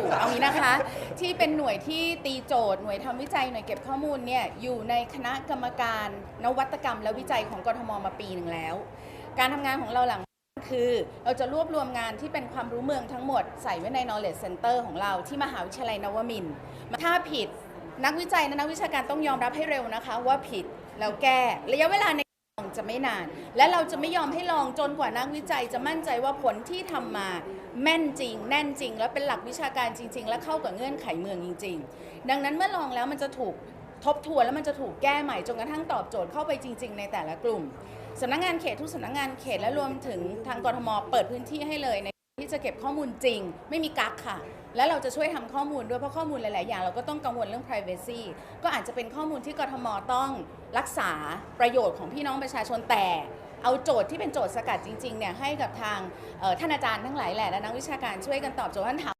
อยู่เอางี้นะคะ ที่เป็นหน่วยที่ตีโจทย์หน่วยทำวิจัยหน่วยเก็บข้อมูลเนี่ยอยู่ในคณะกรรมการนวัตกรรมและวิจัยของกทมมาปีหนึ่งแล้ว การทำงานของเราหลังคือเราจะรวบรวมงานที่เป็นความรู้เมืองทั้งหมดใส่ไว้ใน knowledge center ของเราที่มหาวิทยาลัยนวมินทร์ถ้าผิดนักวิจัยและนักวิชาการต้องยอมรับให้เร็วนะคะ ว่าผิดแล้วแก้ระยะเวลาใน ลองจะไม่นาน และเราจะไม่ยอมให้ลองจนกว่านักวิจัยจะมั่นใจว่าผลที่ทำมาแม่นจริง แน่นจริง และเป็นหลักวิชาการจริง ๆ และเข้ากับเงื่อนไขเมืองจริง ๆ ดังนั้นเมื่อลองแล้วมันจะถูกทบทวนแล้วมันจะถูกแก้ใหม่จนกระทั่งตอบโจทย์เข้าไปจริง ๆ ในแต่ละกลุ่มสำนักงานเขตทุกสำนักงานเขตและรวมถึงทางกรทมเปิดพื้นที่ให้เลยใน ที่จะเก็บข้อมูลจริง ไม่มีกักค่ะ แล้วเราจะช่วยทำข้อมูลด้วยเพราะข้อมูลหลาย ๆ อย่างเราก็ต้องกังวลเรื่อง privacy ก็อาจจะเป็นข้อมูลที่กรทมต้องรักษาประโยชน์ของพี่น้องประชาชนแต่เอาโจทย์ที่เป็นโจทย์สกัดจริง ๆ เนี่ยให้กับทางท่านอาจารย์ทั้งหลายแหละและนักวิชาการช่วยกันตอบโจทย์ท่านถาม